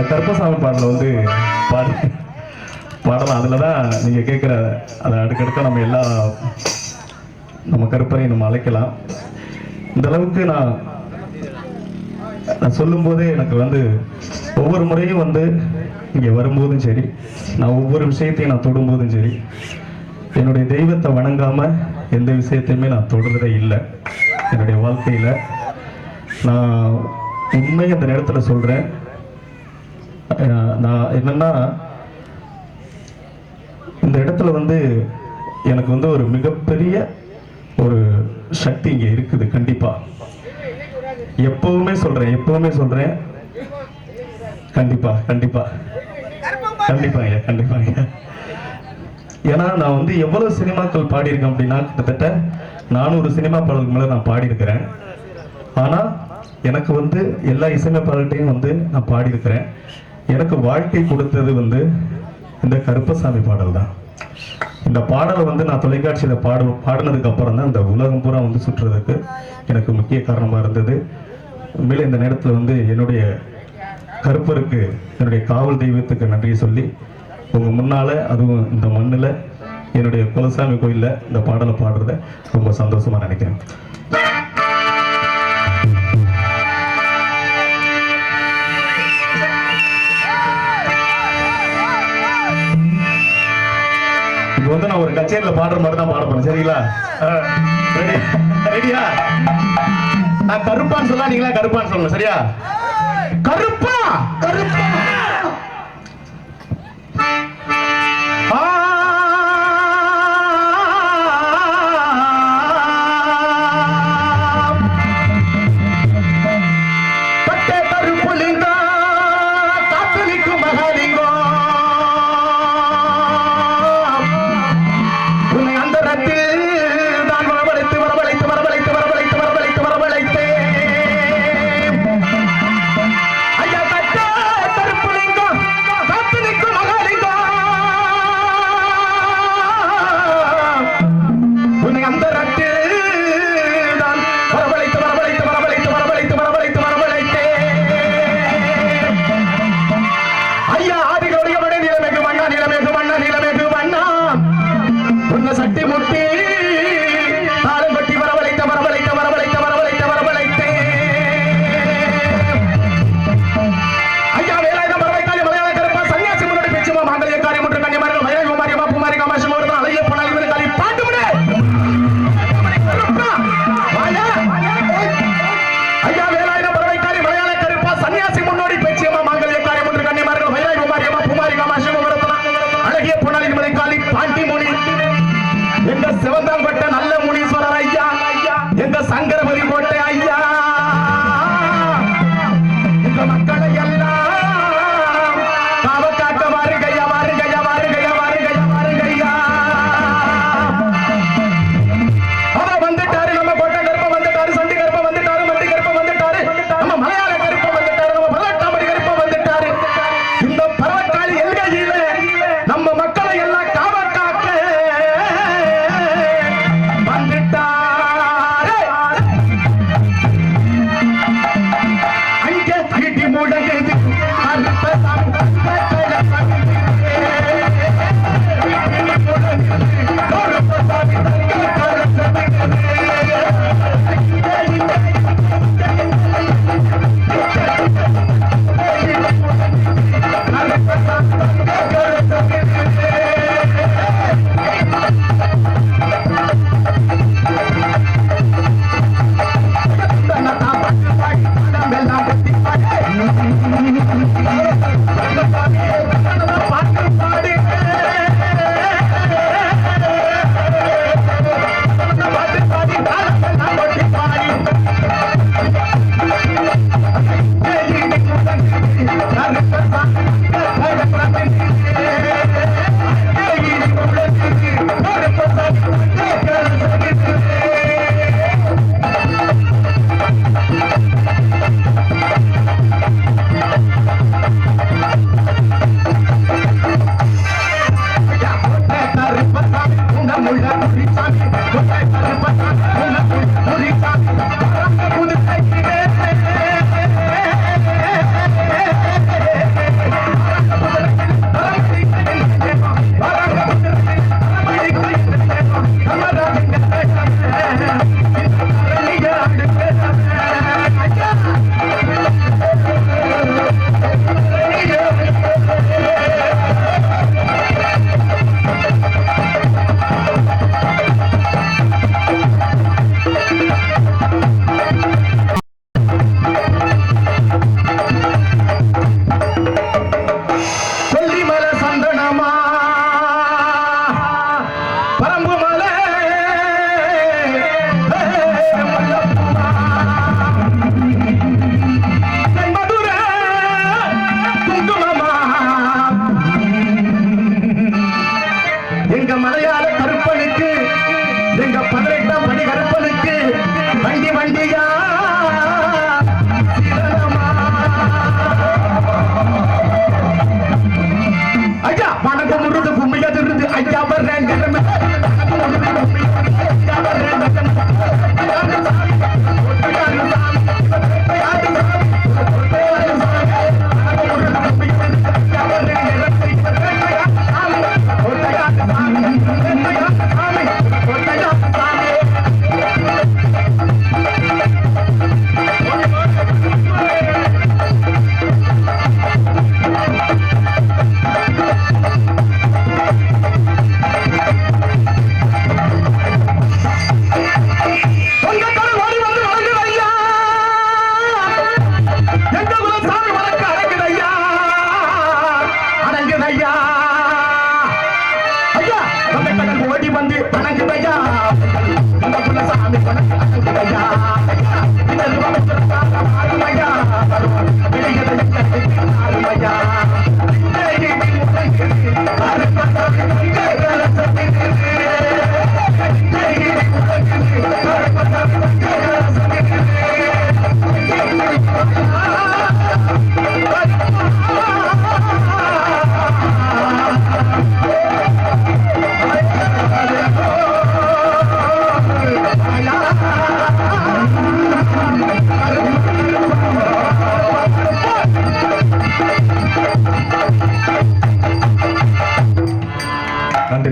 அந்த கருப்பசாமி பாடல வந்து பாடு பாடலாம். அதில் தான் நீங்கள் கேட்குற அதை அடுக்கடுக்க நம்ம எல்லா நம்ம கருப்பரையும் நம்ம அழைக்கலாம். இந்த அளவுக்கு நான் நான் சொல்லும்போதே எனக்கு வந்து ஒவ்வொரு முறையும் வந்து இங்கே வரும்போதும் சரி நான் ஒவ்வொரு விஷயத்தையும் நான் தொடும்போதும் சரி என்னுடைய தெய்வத்தை வணங்காமல் எந்த விஷயத்தையுமே நான் தொடுறதே இல்லை. என்னுடைய வாழ்க்கையில் நான் உண்மை அந்த நேரத்தில் சொல்கிறேன் நான் என்னன்னா இந்த இடத்துல வந்து எனக்கு வந்து ஒரு மிகப்பெரிய ஒரு சக்தி இங்கே இருக்குது கண்டிப்பா. எப்பவுமே சொல்றேன் எப்பவுமே சொல்றேன். கண்டிப்பா கண்டிப்பா. கண்டிப்பாங்க ஐயா ஐயா. ஏன்னா நான் வந்து எவ்வளவு சினிமாக்கள் பாடியிருக்கேன் அப்படின்னா கிட்டத்தட்ட நானூறு சினிமா பாடலுக்கு மேல நான் பாடியிருக்கிறேன். ஆனா எனக்கு வந்து எல்லா இசையமைப்பாளர்கிட்டையும் வந்து நான் பாடியிருக்கிறேன். எனக்கு வாழ்க்கை கொடுத்தது வந்து இந்த கருப்பசாமி பாடல் தான். இந்த பாடலை வந்து நான் தொலைக்காட்சியில் பாடு பாடினதுக்கு அப்புறம் தான் இந்த உலகம் பூரா வந்து சுற்றுறதுக்கு எனக்கு முக்கிய காரணமாக இருந்தது. உண்மையிலே இந்த நேரத்தில் வந்து என்னுடைய கருப்பருக்கு என்னுடைய காவல் தெய்வத்துக்கு நன்றி சொல்லி உங்கள் முன்னால் அதுவும் இந்த மண்ணில் என்னுடைய குலசாமி கோயிலில் இந்த பாடலை பாடுறத ரொம்ப சந்தோஷமாக நினைக்கிறேன். இப்போ வந்து நான் ஒரு கச்சேரியில பாடுற மாதிரி தான் பாட போறேன். சரிங்களா? ரெடி. ரெடியா? நான் கருப்பான்னு சொல்லலாம் நீங்களா கருப்பான்னு சொல்லணும் சரியா? கருப்பா! கருப்பா! சட்டி முட்டி சிவந்தாம்பட்ட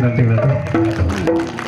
நன்றி நன்றி நன்றி